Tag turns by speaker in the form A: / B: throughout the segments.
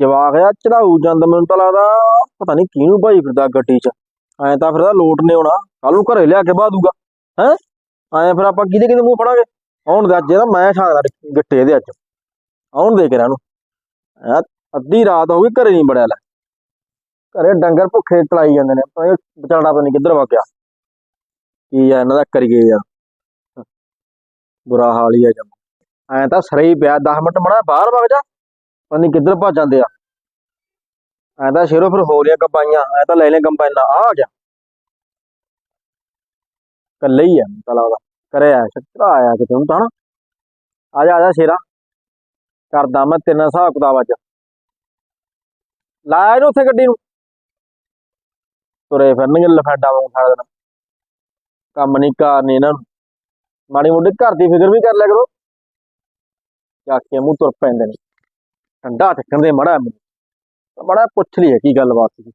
A: ਜਵਾਕ ਆ ਚੜਾਊ ਜਾਂਦਾ ਮੈਨੂੰ ਤਾਂ ਲੱਗਦਾ ਪਤਾ ਨਹੀਂ ਕਿਹਨੂੰ ਭਾਈ ਫਿਰਦਾ ਗੱਡੀ 'ਚ। ਐਂ ਤਾਂ ਫਿਰਦਾ ਲੋਟ ਨੇ ਆਉਣਾ ਕੱਲ ਨੂੰ ਘਰੇ ਲਿਆ ਕੇ ਬਾਦੂਗਾ ਹੈ? ਐਂ ਫਿਰ ਆਪਾਂ ਕਿਹਦੇ ਕਿਹਦੇ ਮੂੰਹ ਫੜਾਂਗੇ? ਆਉਣ ਦੇ ਅੱਜ ਇਹਦਾ ਮੈਂ ਛਾਂਗਦਾ ਗਿੱਟੇ ਇਹਦੇ ਅੱਜ। ਆਉਣ ਦੇ ਕੇ ਇਹਨਾਂ ਨੂੰ। ਅੱਧੀ ਰਾਤ ਹੋ ਗਈ ਘਰੇ ਨਹੀਂ ਬੜਿਆ ਲੈ। ਘਰੇ ਡੰਗਰ ਭੁੱਖੇ ਚਲਾਈ ਜਾਂਦੇ ਨੇ, ਪਤਾ ਵਿਚਾਰਾ ਪਤਾ ਨਹੀਂ ਕਿੱਧਰ ਵਗ ਗਿਆ। ਕੀ ਆ ਇਹਨਾਂ ਦਾ ਕਰੀਏ ਯਾਰ। ਬੁਰਾ ਹਾਲ ਹੀ ਆ ਜਮ। ਐਂ ਤਾਂ ਸਰੇ ਹੀ ਪਿਆ 10 ਮਿੰਟ ਮੜਾ ਬਾਹਰ ਵਗ ਜਾ। ਪਤਾ ਨਹੀਂ ਕਿੱਧਰ ਭੱਜ ਜਾਂਦੇ ਆ। ਐਂ ਤਾਂ ਸ਼ੇਰੋ ਫਿਰ ਹੋ ਲਿਆ ਕੰਬਾਈਆਂ, ਐਂ ਤਾਂ ਲੈ ਲੈ ਕੰਬਾਈਨਾਂ, ਆ ਆ ਗਿਆ ਕੱਲੇ ਹੀ ਆ, ਮੈਨੂੰ ਤਾਂ ਲੱਗਦਾ। ਕਰੇ ਆ ਆਇਆ ਕਿਤੇ ਹੁਣ ਤਾਂ ਆ ਜਾ ਆ ਜਾ ਸ਼ੇਰਾ। ਕਰਦਾ ਮੈਂ ਤੇਰੇ ਹਿਸਾਬ ਕਿਤਾਬ ਅੱਜ। ਲਾਇਆ ਇਹਨੂੰ ਉੱਥੇ ਗੱਡੀ ਨੂੰ। ਤੁਰੇ ਫਿਰਨਗੇ ਲਫਾਡਾ ਵਾਂਗ ਸਾਰਾ ਦਿਨ। ਕੰਮ ਨਹੀਂ ਕਾਰ ਨਹੀਂ ਇਹਨਾਂ ਨੂੰ। ਮਾੜੀ ਮੋਟੀ ਘਰ ਦੀ ਫਿਕਰ ਵੀ ਕਰ ਲਿਆ ਕਰੋ। ਚੱਕ ਮੂੰਹ ਤੁਰ ਪੈਂਦੇ ਨੇ। ਠੰਡਾ ਚੱਕਣ ਦੇ ਮੜਾ ਮੈਨੂੰ। ਬੜਾ ਪੁੱਛ ਲਈ ਕੀ ਗੱਲਬਾਤ ਸੀ।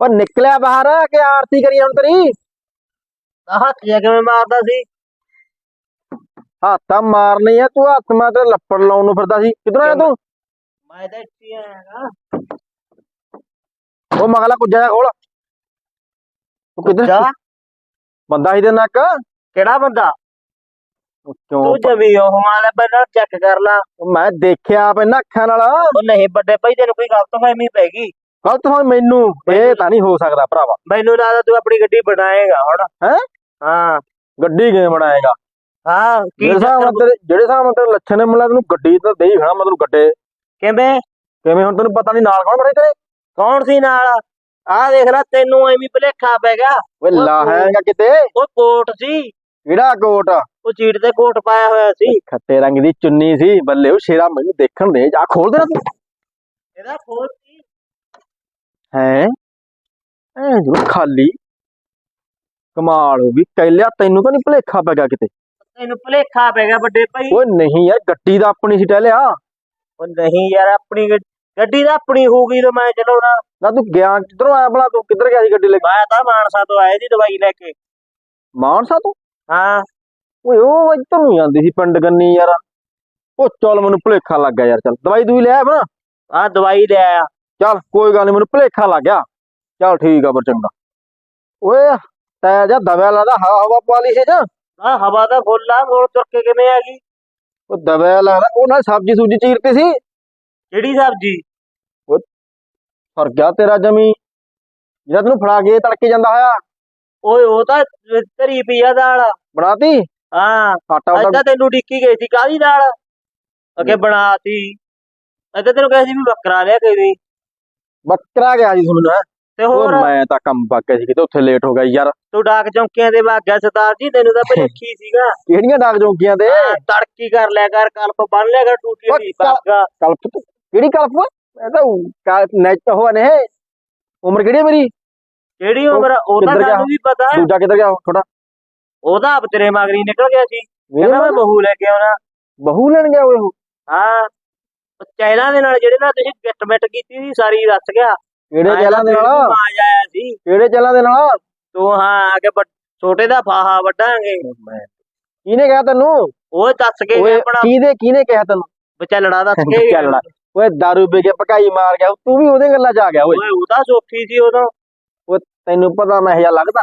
A: ਪਰ ਨਿਕਲਿਆ ਬਾਹਰ ਕਿ ਆਰਤੀ ਕਰੀ ਹੁਣ ਤੇਰੀ?
B: ਹੱਥੀਆਂ ਕਿਵੇਂ ਮਾਰਦਾ ਸੀ?
A: ਹੱਥਾਂ ਮਾਰਨੀ ਆ ਤੂੰ ਹੱਥ ਮਾਰ ਤੇ ਲੱਪੜ ਲਾਉਣ ਨੂੰ ਫਿਰਦਾ ਸੀ। ਕਿੱਧਰੋਂ ਆਇਆ ਤੂੰ?
B: ਮੈਂ ਤਾਂ ਇੱਥੇ ਆਇਆਗਾ
A: ਉਹ ਮਗਲਾ ਕੁੱਜਾ ਜਾ ਖੋਲ। ਉਹ ਕਿੱਧਰ?
B: ਜਾ
A: ਬੰਦਾ ਹੀ ਦੇ ਨੱਕ
B: ਕਿਹੜਾ ਬੰਦਾ?
A: ਕਿਉਂ
B: ਤੂੰ ਜਮੀ ਉਹ ਮਾਲੇ ਪਹਿਲਾਂ ਚੈੱਕ ਕਰ ਲਾ।
A: ਮੈਂ ਦੇਖਿਆ ਆਪ ਇਹਨਾਂ ਅੱਖਾਂ ਨਾਲ।
B: ਉਹ ਨਹੀਂ ਵੱਡੇ ਭਾਈ ਤੈਨੂੰ ਕੋਈ ਗਲਤ ਫਹਿਮੀ ਪੈ ਗਈ।
A: ਗਲਤ ਹੁਣ ਮੈਨੂੰ? ਇਹ ਤਾਂ ਨਹੀਂ ਹੋ ਸਕਦਾ ਭਰਾਵਾ।
B: ਮੈਨੂੰ ਲੱਗਦਾ ਤੂੰ ਆਪਣੀ ਗੱਡੀ ਬਣਾਏਗਾ ਹੁਣ।
A: ਹੈਂ?
B: ਹਾਂ।
A: ਗੱਡੀ ਕਿਵੇਂ ਬਣਾਏਗਾ?
B: ਹਾਂ ਕੀ
A: ਜਿਹੜੇ ਹਿਸਾਬ ਨਾਲ
B: ਚੱਕਰ-
A: ਤੇਰੇ ਜਿਹੜੇ ਹਿਸਾਬ ਨਾਲ ਤੇਰੇ ਲੱਛਣ ਨੇ ਮਿਲਾ ਤੈਨੂੰ ਗੱਡੀ ਤਾਂ ਦੇ ਹੀ ਖੜਾ ਮਤਲਬ ਗੱਡੇ।
B: ਕਿਵੇਂ?
A: ਕਿਵੇਂ ਹੁਣ ਤੈਨੂੰ ਪਤਾ ਨਹੀਂ ਨਾਲ ਕੌਣ ਖੜੇ ਤੇਰੇ?
B: ਕੌਣ ਸੀ ਨਾਲ? ਆਹ ਦੇਖ ਲੈ ਤੈਨੂੰ ਐਵੇਂ ਭੁਲੇਖਾ ਪੈ ਗਿਆ।
A: ਓਏ ਲਾ ਹੈਗਾ ਕਿਤੇ।
B: ਉਹ ਕੋਟ ਸੀ।
A: ਕਿਹੜਾ ਕੋਟ?
B: ਉਹ ਚੀਟ ਤੇ ਕੋਟ ਪਾਇਆ ਹੋਇਆ ਸੀ।
A: ਖੱਟੇ ਰੰਗ ਦੀ ਚੁੰਨੀ ਸੀ। ਬੱਲੇ ਉਹ ਸ਼ੇਰਾ ਮੈਨੂੰ ਦੇਖਣ ਦੇ। ਜਾ ਖੋਲ ਦੇ। ਨਾ ਤੂੰ
B: ਇਹਦਾ ਕੋਟ ਸੀ
A: ਹੈ? ਐ ਜੋ ਖਾਲੀ। ਕਮਾਲ ਹੋ ਗਈ। ਕਹਿਲਿਆ ਤੈਨੂੰ ਤਾਂ ਨਹੀਂ ਭੁਲੇਖਾ ਪੈ ਗਿਆ ਕਿਤੇ?
B: ਤੈਨੂੰ ਭੁਲੇਖਾ ਪੈ ਗਿਆ ਵੱਡੇ ਭਾਈ।
A: ਓਏ ਨਹੀਂ ਯਾਰ ਗੱਡੀ ਦਾ ਆਪਣੀ ਸੀ ਟਹਿਲਿਆ।
B: ਉਹ ਨਹੀਂ ਯਾਰ ਆਪਣੀ ਗੱਡ- ਤਾਂ ਆਪਣੀ ਹੋਊਗੀ ਤੇ ਮੈਂ ਚਲਾਉਣਾ
A: ਨਾ ਤੂੰ ਗਿਆ ਕਿੱਧਰੋਂ ਆਇਆ ਭਲਾ? ਤੂੰ ਕਿੱਧਰ ਗਿਆ ਸੀ ਗੱਡੀ ਲੈ ਕੇ?
B: ਮੈਂ ਤਾਂ ਮਾਨਸਾ ਤੋਂ ਆਇਆ ਸੀ ਦਵਾਈ ਲੈ ਕੇ।
A: ਮਾਨਸਾ ਤੋਂ?
B: ਹਾਂ।
A: ਓਏ ਉਹ ਇੱਧਰ ਨੂੰ ਜਾਂਦੀ ਸੀ ਪਿੰਡ ਗੰਨੀ ਯਾਰ। ਉਹ ਚੱਲ ਮੈਨੂੰ ਭੁਲੇਖਾ ਲੱਗ ਗਿਆ ਯਾਰ ਚੱਲ। ਦਵਾਈ ਦੂਈ ਲੈ ਆ ਬਣਾ
B: ਆਹ ਦਵਾਈ ਲੈ ਆਇਆ
A: ਚੱਲ ਕੋਈ ਗੱਲ ਨਹੀਂ ਮੈਨੂੰ ਭੁਲੇਖਾ ਲੱਗ ਗਿਆ। ਚੱਲ ਠੀਕ ਆ ਪਰ ਚੰਗਾ। ਓਏ ਤੈ ਜਾ ਦਵਿਆ ਲੱਗਦਾ ਹਵਾ ਹਵਾ ਪਾ ਲਈ ਸੀ ਜਾਂ
B: ਆਹ ਹਵਾ ਦਾ ਫੁੱਲ ਆ ਮੋੜ ਤੁਰ ਕੇ ਕਿਵੇਂ ਆ ਗਈ?
A: ਉਹ ਦਵਿਆ ਲੱਗਦਾ ਉਹ ਨਾਲ ਸਬਜੀ ਸੂਜੀ ਚੀਰਤੀ ਸੀ।
B: ਕਿਹੜੀ ਸਬਜ਼ੀ?
A: ਫਰ ਗਿਆ ਤੇਰਾ ਜਮੀ। ਜਿਹੜਾ ਤੈਨੂੰ ਫੜਾ ਕੇ ਤੜਕੇ ਜਾਂਦਾ ਹੋਇਆ।
B: ਓਏ ਉਹ ਤਾਂ ਧਰੀ ਪਈਆ ਦਾਲ।
A: ਬਣਾਤੀ?
B: ਹਾਂ।
A: ਆਟਾ ਉਟਾ
B: ਤਾਂ ਤੈਨੂੰ ਡਿੱਕੀ ਗਈ ਸੀ ਕਾਹਦੀ ਦਾਲ? ਅੱਗੇ ਬਣਾਤੀ। ਤਾਂ ਤੈਨੂੰ ਕਹੇ ਸੀ ਵੀ ਬੱਕਰਾ ਲਿਆ ਕੇ ਦੀ।
A: ਬੱਕਰਾ ਗਿਆ ਜੀ ਤੁਹਾਨੂੰ।
B: ਤੇ ਹੋਰ?
A: ਮੈਂ ਤਾਂ ਕੰਮ ਪੱਕ ਗਿਆ ਸੀ ਕਿਤੇ ਉੱਥੇ ਲੇਟ ਹੋ ਗਿਆ ਯਾਰ।
B: ਤੂੰ ਡਾਕ ਚੌਂਕੀਆਂ ਦੇ ਵਾਗਿਆ ਸਰਦਾਰ ਜੀ ਤੈਨੂੰ ਤਾਂ ਭਲੇਖੀ ਸੀਗਾ।
A: ਕਿਹੜੀਆਂ ਡਾਕ ਤੇ?
B: ਹਾਂ, ਤੜਕੀ ਕਰ ਲਿਆ ਕਰ ਕਲਪ ਬੰਨ ਲਿਆ ਕਰ ਟੂਟੀ ਦੀ। ਬਾਗਾ
A: ਕਲਪ ਕਿਹੜੀ ਕਲਪ? ਮੈਂ ਤਾਂ ਨੈਟ ਹੋ ਨੇ ਉਮਰ ਕਿਹੜੀ ਮੇਰੀ?
B: ਕਿਹੜੀ ਉਮਰ ਆ? ਉਹ ਤਾਂ
A: ਕਿੱਧਰ ਗਿਆ?
B: ਸਾਨੂੰ ਵੀ ਪਤਾ ਹੈ।
A: ਦੂਜਾ ਕਿੱਧਰ ਗਿਆ ਥੋੜਾ
B: ਉਹਦਾ ਆਪ ਤੇਰੇ ਮਗਰੀ ਨਿਕਲ ਗਿਆ ਸੀ। ਕਹਿੰਦਾ ਮੈਂ ਬਹੂ ਲੈ ਕੇ ਆਉਣਾ।
A: ਬਹੂ ਲੈਣ ਗਿਆ ਉਹ?
B: ਹਾਂ। ਉਹ ਚੈਨਾ ਦੇ ਨਾਲ ਜਿਹੜੇ ਨਾਲ ਤੁਸੀਂ ਗਿੱਟ-ਮਿੱਟ ਕੀਤੀ ਸੀ ਸਾਰੀ ਰਸ ਗਿਆ।
A: ਕਿਹੜੇ ਚਲਾਂ ਦੇ ਨਾਲ?
B: ਮਾਜ ਆਇਆ ਸੀ।
A: ਕਿਹੜੇ ਚਲਾਂ ਦੇ ਨਾਲ?
B: ਤੂੰ ਹਾਂ ਆ ਕੇ ਵੱਡ- ਛੋਟੇ ਦਾ ਫਾਹਾ ਵੱਢਾਂਗੇ।
A: ਕਿਹਨੇ ਕਿਹਾ ਤੈਨੂੰ?
B: ਉਹ ਦੱਸ ਕੇ
A: ਓਏ
B: ਆਪਣਾ।
A: ਕਿਹਦੇ ਕਿਹਨੇ ਕਿਹਾ ਤੈਨੂੰ?
B: ਵਿਚਲੜਾ ਦੱਸ ਕੇ
A: ਓਏ ਦਾਰੂ ਪੀ ਕੇ ਪਕਾਈ ਮਾਰ ਗਿਆ। ਤੂੰ ਵੀ ਉਹਦੇ ਗੱਲਾਂ 'ਚ ਆ ਗਿਆ ਓਏ।
B: ਓਏ ਉਹਦਾ ਸੋਖੀ ਸੀ ਉਦੋਂ।
A: ਤੈਨੂੰ ਪਤਾ ਮੈਂ ਇਹ ਲੱਗਦਾ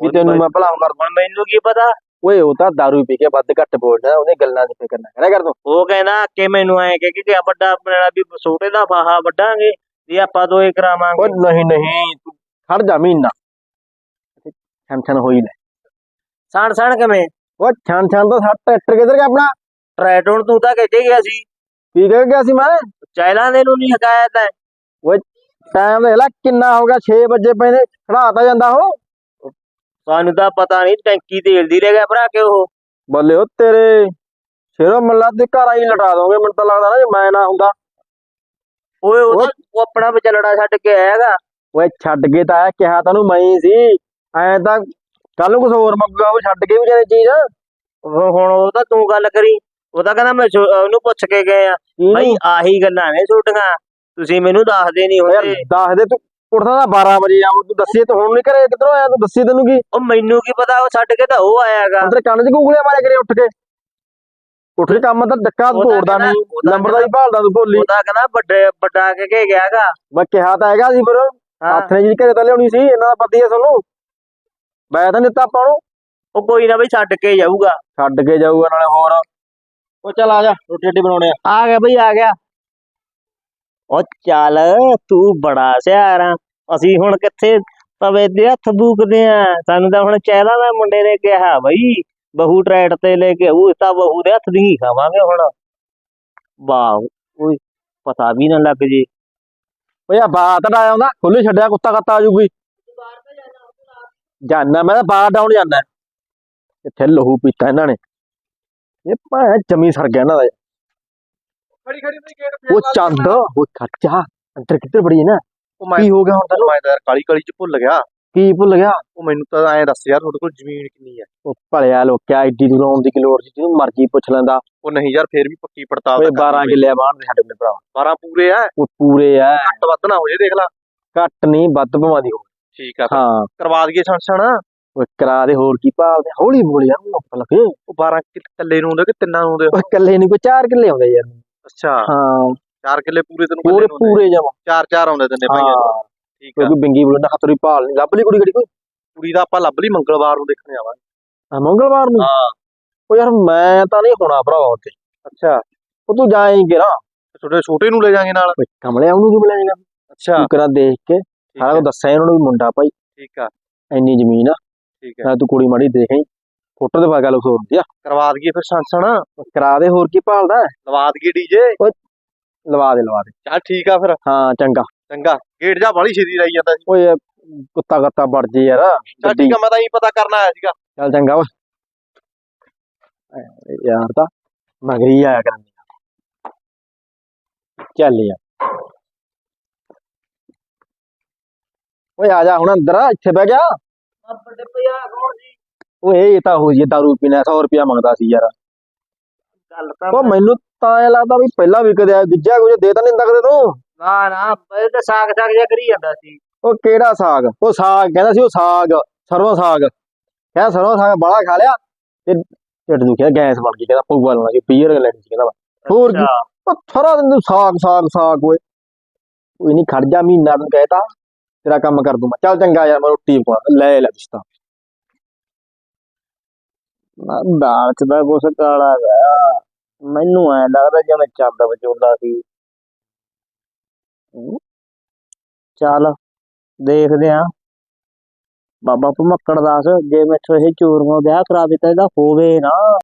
A: ਵੀ ਤੈਨੂੰ ਮੈਂ ਭਲਾ ਕਰ
B: ਹੁਣ ਮੈਨੂੰ ਕੀ ਪਤਾ?
A: ਓਏ ਉਹ ਤਾਂ ਦਾਰੂ ਪੀ ਕੇ ਵੱਧ ਘੱਟ ਬੋਲਦਾ ਉਹਨੇ ਗੱਲਾਂ 'ਚ ਫਿਕਰ ਨਾ ਕਰਿਆ ਕਰ ਤੂੰ।
B: ਉਹ ਕਹਿੰਦਾ ਕਿ ਮੈਨੂੰ ਐ ਕਿ ਕਿ ਵੱਡਾ ਆਪਣਾ ਵੀ ਛੋਟੇ ਦਾ ਫਾਹਾ ਵੱਢਾਂਗੇ ਵੀ ਆਪਾਂ ਦੋਏ ਕਰਾਵਾਂਗੇ।
A: ਓ ਨਹੀਂ ਨਹੀਂ। ਤੂੰ ਖੜ ਜਾ ਮਹੀਨਾ। ਛਣ ਹੋਈ ਲੈ।
B: ਸਣ ਸਣ ਕਿਵੇਂ?
A: ਓ ਛਣ ਛਣ ਤਾਂ ਸੱਟ ਟਰੈਕਟਰ ਕਿੱਧਰ ਗਿਆ ਆਪਣਾ?
B: ਟਰੈਟੋਨ ਤੂੰ ਤਾਂ ਕਹਿ ਕੇ ਗਿਆ ਸੀ?
A: ਕੀ ਕਹਿ ਗਿਆ ਸੀ ਮੈਂ?
B: ਚਾਈਲਾਂ ਦੇ ਨੂੰ ਨਹੀਂ ਹਕਾਇਆ ਤਾਂ।
A: ਟਾਈਮ ਦੇਖ ਲੈ ਕਿੰਨਾ ਹੋ ਗਿਆ 6 ਵਜੇ ਪਏ ਨੇ ਖੜਾਤਾ ਜਾਂਦਾ ਉਹ।
B: ਸਾਨੂੰ ਤਾਂ ਪਤਾ ਨਹੀਂ ਟੈਂਕੀ ਤੇਲ ਦੀ ਰਹਿ ਗਿਆ ਭਰਾ ਕੇ ਉਹ।
A: ਬੱਲੇ ਉਹ ਤੇਰੇ ਸ਼ੇਰੋ ਮੱਲਾ ਦੇ ਘਰ ਆਈ ਲਟਾ ਦੋਗੇ ਮੈਨੂੰ ਤਾਂ ਲੱਗਦਾ ਨਾ ਜੇ ਮੈਂ ਨਾ ਹੁੰਦਾ।
B: ਓਏ ਉਹ ਉਹ ਆਪਣਾ ਵਿਚਲੜਾ ਛੱਡ ਕੇ ਆਏਗਾ
A: ਓਏ ਛੱਡ ਕੇ ਤਾਂ ਆਇਆ ਕਿਹਾ ਤੈਨੂੰ ਮੈਂ ਹੀ ਸੀ। ਐ ਤਾਂ ਕੱਲ ਨੂੰ ਕੁਝ ਹੋਰ ਮੰਗੂਗਾ ਉਹ ਛੱਡ ਕੇ ਵੀ ਜਾਣੀ ਚੀਜ਼।
B: ਹੁਣ ਉਹ ਤਾਂ ਤੂੰ ਗੱਲ ਕਰੀ ਉਹ ਤਾਂ ਕਹਿੰਦਾ ਮੈਂ ਉਹਨੂੰ ਪੁੱਛ ਕੇ ਗਏ ਆ। ਬਈ ਆਹੀ ਗੱਲਾਂ ਨੇ ਛੋਟੀਆਂ। ਤੁਸੀਂ ਮੈਨੂੰ ਦੱਸਦੇ ਨਹੀਂ
A: ਯਾਰ
B: ਹੁੰਦੇ
A: ਦੱਸ ਦੇ ਤੂੰ ਉੱਠਦਾ ਤਾਂ 12 ਵਜੇ ਆ ਤੂੰ ਦੱਸੀ ਤੂੰ ਹੁਣ ਨਹੀਂ ਘਰੇ ਕਿੱਧਰੋਂ ਆਇਆ ਤੂੰ ਦੱਸੀ ਤੈਨੂੰ ਕੀ?
B: ਉਹ ਮੈਨੂੰ ਕੀ ਪਤਾ ਉਹ ਛੱਡ ਕੇ ਤਾਂ ਉਹ ਆਇਆਗਾ।
A: ਅੰਦਰ ਕੰਨ 'ਚ ਗੂਗਲੇ ਮਾਰੇ ਕਰੇ ਉੱਠ ਕੇ। ਉੱਠ ਕੇ ਕੰਮ ਤਾਂ ਡੱਕਾ ਤੋੜਦਾ
B: ਕਹਿੰਦਾ-
A: ਨਹੀਂ ਨੰਬਰ ਦਾ ਹੀ ਭਾਲਦਾ ਤੂੰ ਭੋਲੀ।
B: ਉਹਦਾ ਕਹਿੰਦਾ ਵੱਡੇ ਵੱਡਾ ਕੇ ਕੇ ਗਿਆਗਾ।
A: ਮੈਂ ਕਿਹਾ ਤਾਂ ਹੈਗਾ ਸੀ ਫਿਰ
B: ਹਾਂ।
A: ਹੱਥ ਨੇ ਜੀ ਘਰੇ ਤਾਂ ਲਿਆਉਣੀ ਸੀ ਇਹਨਾਂ ਦਾ ਪਤੀ ਹੈ ਤੁਹਾਨੂੰ ਮੈਂ ਤਾਂ ਦਿੱਤਾ ਆਪਾਂ ਨੂੰ।
B: ਉਹ ਕੋਈ ਨਾ ਬਈ ਛੱਡ ਕੇ ਜਾਊਗਾ।
A: ਛੱਡ ਕੇ ਜਾਊਗਾ ਨਾਲੇ ਹੋਰ। ਉਹ ਚੱਲ ਆ ਜਾ ਰੋਟੀ ਰੋਟੀ ਬਣਾਉਣੇ ਆ।
B: ਆ ਗਿਆ ਬਈ ਆ ਗਿਆ। ਉਹ ਚੱਲ ਤੂੰ ਬੜਾ ਸਿਆਰ ਆ। ਅਸੀਂ ਹੁਣ ਕਿੱਥੇ ਤਵੇ ਦੇ ਹੱਥ ਬੂਕਦੇ ਆ। ਸਾਨੂੰ ਤਾਂ ਹੁਣ ਚਹਿਲਾ ਦਾ ਮੁੰਡੇ ਨੇ ਕਿਹਾ, ਬਈ, ਬਹੂ ਟਰੈਟ ਤੇ ਲੈ ਕੇ ਉਹ ਤਾਂ ਬਹੂ ਦੇ ਹੱਥ ਦੀ ਖਾਵਾਂਗੇ ਹੁਣ। ਵਾਹ, ਓਏ, ਪਤਾ ਵੀ ਨਾ ਲੱਗ ਜੇ।
A: ਓਏ ਆ ਬਾਤ ਨਾ ਆਉਂਦਾ ਖੁੱਲੇ ਛੱਡਿਆ, ਕੁੱਤਾ ਕੱਤਾ ਆ ਜੂਗੀ ਜਾਨਾ ਮੈਂ ਤਾਂ ਬਾਹਰ ਡਾਉਣ ਜਾਨਾ ਇੱਥੇ ਲਹੂ ਪੀਤਾ ਇਹਨਾਂ ਨੇ। ਇਹ ਭਾਂ ਜਮੀ ਸਰ ਗਿਆ ਇਹਨਾਂ ਦਾ। ਅੰਦਰ ਕਿੱਧਰ ਬੜੀ ਹੈ ਨਾ?
C: ਉਹ ਮੈਂ
A: ਕੀ ਹੋ ਗਿਆ ਹੁਣ ਤੈਨੂੰ?
C: ਮੈਂ ਤਾਂ ਯਾਰ ਕਾਲੀ ਕਾਲੀ ਚ ਭੁੱਲ ਗਿਆ।
A: ਕੀ ਭੁੱਲ ਗਿਆ?
C: ਉਹ ਮੈਨੂੰ ਤਾਂ ਐਂ ਦੱਸ ਯਾਰ ਤੁਹਾਡੇ ਕੋਲ ਜ਼ਮੀਨ ਕਿੰਨੀ ਹੈ
A: ਉਹ ਭਲਿਆ ਲੋਕਿਆ ਐਡੀ ਦੂਰ ਆਉਣ ਦੀ ਕੀ ਲੋੜ ਸੀ? ਜਿਹਨੂੰ ਮਰਜ਼ੀ ਪੁੱਛ ਲੈਂਦਾ।
C: ਉਹ ਨਹੀਂ ਯਾਰ ਫੇਰ ਵੀ ਪੱਕੀ ਪੜਤਾਲ
A: ਓਏ
C: ਤਾਂ
A: 12
C: ਕਰਨੀ
A: ਕਿੱਲੇ ਬਾਹਰ ਦੇ ਸਾਡੇ ਮੇਰੇ ਭਰਾ
C: 12 ਪੂਰੇ ਆ
A: ਉਹ ਪੂਰੇ ਆ
C: ਘੱਟ ਵੱਧ ਨਾ ਹੋ ਜੇ ਦੇਖ ਲੈ।
A: ਘੱਟ ਨਹੀਂ ਵੱਧ ਭਵਾਂ ਦੀ ਹੋਵੇ।
C: ਠੀਕ ਆ
A: ਹਾਂ।
C: ਕਰਵਾ ਦਈਏ ਛਣਛਣ
A: ਉਹ ਕਰਾ ਦੇ ਹੋਰ ਕੀ ਭਾਲਦੇ ਹੌਲੀ ਬੋਲ ਯਾਰ ਪਤਾ ਲੱਗੇ।
C: ਉਹ 12 ਕਿੱਲੇ ਨੂੰ ਹੁੰਦੇ ਕਿ ਤਿੰਨਾਂ ਨੂੰ
A: ਉਹ ਇਕੱਲੇ ਨਹੀਂ ਕੋਈ ਚਾਰ ਕਿੱਲੇ ਆਉਂਦੇ ਯਾਰ।
C: ਅੱਛਾ।
A: ਹਾਂ।
C: 4 ਕਿੱਲੇ ਪੂਰੇ ਤੈਨੂੰ
A: ਪੂਰੇ ਪੂਰੇ ਜਮਾ।
C: ਚਾਰ ਚਾਰ ਆਉਂਦੇ ਤਿੰਨੇ ਭਾਈਆਂ।
A: ਹਾਂ।
C: ਠੀਕ ਆ।
A: ਕੋਈ ਬਿੰਗੀ ਬੋਲਣਾ ਖਤਰੀ ਭਾਲ ਨਹੀਂ। ਲੱਭ ਲਈ ਕੁੜੀ ਕਿਹੜੀ ਕੋਈ?
C: ਕੁੜੀ ਦਾ ਆਪਾਂ ਲੱਭ ਲਈ ਮੰਗਲਵਾਰ ਨੂੰ ਦੇਖਣੇ ਆਵਾਂਗੇ
A: ਹਾਂ, ਮੰਗਲਵਾਰ ਨੂੰ?
C: ਹਾਂ।
A: ਉਹ ਯਾਰ ਮੈਂ ਤਾਂ ਨਹੀਂ ਹੋਣਾ ਭਰਾਵਾ ਉੱਥੇ।
C: ਅੱਛਾ।
A: ਉਹ ਤੂੰ ਜਾਏਂਗੇ ਨਾ
C: ਛੋਟੇ ਛੋਟੇ ਨੂੰ ਲੈ ਜਾਾਂਗੇ ਨਾਲ।
A: ਕਮਲੇ ਉਹਨੂੰ ਕੀ ਮਿਲੇਗਾ
C: ਅੱਛਾ।
A: ਤੂੰ ਕਰਾ ਦੇਖ ਕੇ। ਸਾਰਾ ਕੁਝ ਦੱਸਿਆ ਇਹਨਾਂ ਨੂੰ ਵੀ ਮੁੰਡਾ ਭਾਈ।
C: ਠੀਕ ਆ।
A: ਇੰਨੀ ਜ਼ਮੀਨ ਆ।
C: ਠੀਕ ਆ।
A: ਤੂੰ ਕੁੜੀ ਮਾੜੀ ਦੇਖੀ। ਫੋਟੋ ਦੇ ਪਾ ਗੱਲ ਸੋਰਦੀ ਆ।
C: ਕਰਵਾ ਦਈਏ ਫਿਰ ਛਣਛਣ
A: ਕਰਾ ਦੇ ਹੋਰ ਕੀ ਭਾਲਦਾ? ਹੈ?
C: ਲਵਾ ਦਈਏ ਡੀਜੇ।
A: ਲਵਾ ਦੇ ਲਵਾ ਦੇ।
C: ਚੱਲ ਠੀਕ ਆ ਫਿਰ।
A: ਹਾਂ ਚੰਗਾ।
C: ਚੰਗਾ। ਗੇਟ ਜਾ ਬਾਲੀ ਛੇਤੀ ਲਾਈ ਜਾਂਦਾ ਸੀ।
A: ਓਏ ਕੁੱਤਾ ਕੱਤਾ ਵੜ ਜੇ ਯਾਰ
C: ਚੱਲ
A: ਗੱਡੀ।
C: ਠੀਕ ਆ ਮੈਂ ਤਾਂ ਹੀ ਪਤਾ ਕਰਨ ਆਇਆ ਸੀਗਾ।
A: ਚੱਲ ਚੰਗਾ ਓਏ ਐ ਯਾਰ ਤਾਂ ਮਗਰੀ ਆਇਆ ਕਰਾਂਗੇ। ਚੱਲ ਯਾਰ। ਓਏ ਆ ਜਾ ਹੁਣ ਅੰਦਰ ਆ, ਇੱਥੇ ਬਹਿ ਗਿਆ
B: ਵੱਡੇ ਪਿਆ ਕੌਣ ਜੀ
A: ਓਏ ਇਹ ਤਾਂ ਹੋ ਜੀ ਦਾਰੂ ਪੀਣਾ 100 ਰੁਪਿਆ ਮੰਗਦਾ ਸੀ ਯਾਰ।
B: ਗੱਲ ਤਾਂ
A: ਉਹ ਮੈਨੂੰ ਤਾਂ ਇਹ ਲੱਗਦਾ ਵੀ ਪਹਿਲਾਂ ਵੀ ਕਦੇ ਆ ਗਿੱਜਾ ਕੁਝ ਦੇ ਤਾਂ ਨਹੀਂ ਦਿੰਦਾ ਕਦੇ ਤੂੰ।
B: ਨਾ ਨਾ ਇਹ ਤਾਂ ਸਾਗ ਸਾਗ ਜਿਹਾ ਕਰੀ ਜਾਂਦਾ ਸੀ।
A: ਉਹ ਕਿਹੜਾ ਸਾਗ? ਉਹ ਸਾਗ ਕਹਿੰਦਾ ਸੀ ਉਹ ਸਾਗ ਸਰੋਂ ਸਾਗ। ਕਹਿੰਦਾ ਸਰੋਂ ਸਾਗ ਬਾਹਲਾ ਖਾ ਲਿਆ ਤੇ ਢਿੱਡ ਦੁਖਿਆ ਗੈਸ ਬਣ ਗਈ ਕਹਿੰਦਾ ਪਊਆ ਲਾਉਣਾ ਸੀ ਪੀਰ ਲੈਣੀ ਸੀ ਕਹਿੰਦਾ ਹੋਰ ਕੀ? ਉਹ ਸਾਰਾ ਦਿਨ ਤੂੰ ਸਾਗ ਸਾਗ ਸਾਗ ਓਏ। ਕੋਈ ਨਹੀਂ ਖੜ ਜਾ ਮਹੀਨਾ ਤੂੰ। ਕਹਿਤਾ ਤੇਰਾ ਕੰਮ ਕਰ ਦੂੰ ਮੈਂ। ਚੱਲ ਚੰਗਾ ਯਾਰ ਮੈਂ ਰੋਟੀ ਪਾ ਲੈ ਲੈ ਦਿਸਤਾ
B: ਨਾ ਦਾਲ ਚ ਦਾ ਕੁਛ ਕਾਲਾ ਗਿਆ ਮੈਨੂੰ ਐ ਲੱਗਦਾ ਜਿਵੇਂ ਚੰਦ ਵਜੋਦਾ ਸੀ। ਹਮ, ਚੱਲ ਦੇਖਦੇ ਆ। ਬਾਬਾ ਭਮੱਕੜ ਦਾਸ ਜੇ ਮੈਥੋਂ ਇਹ ਚੋਰੀਆਂ ਵਿਆਹ ਕਰਾ ਦਿੱਤਾ ਇਹਦਾ ਹੋਵੇ ਨਾ।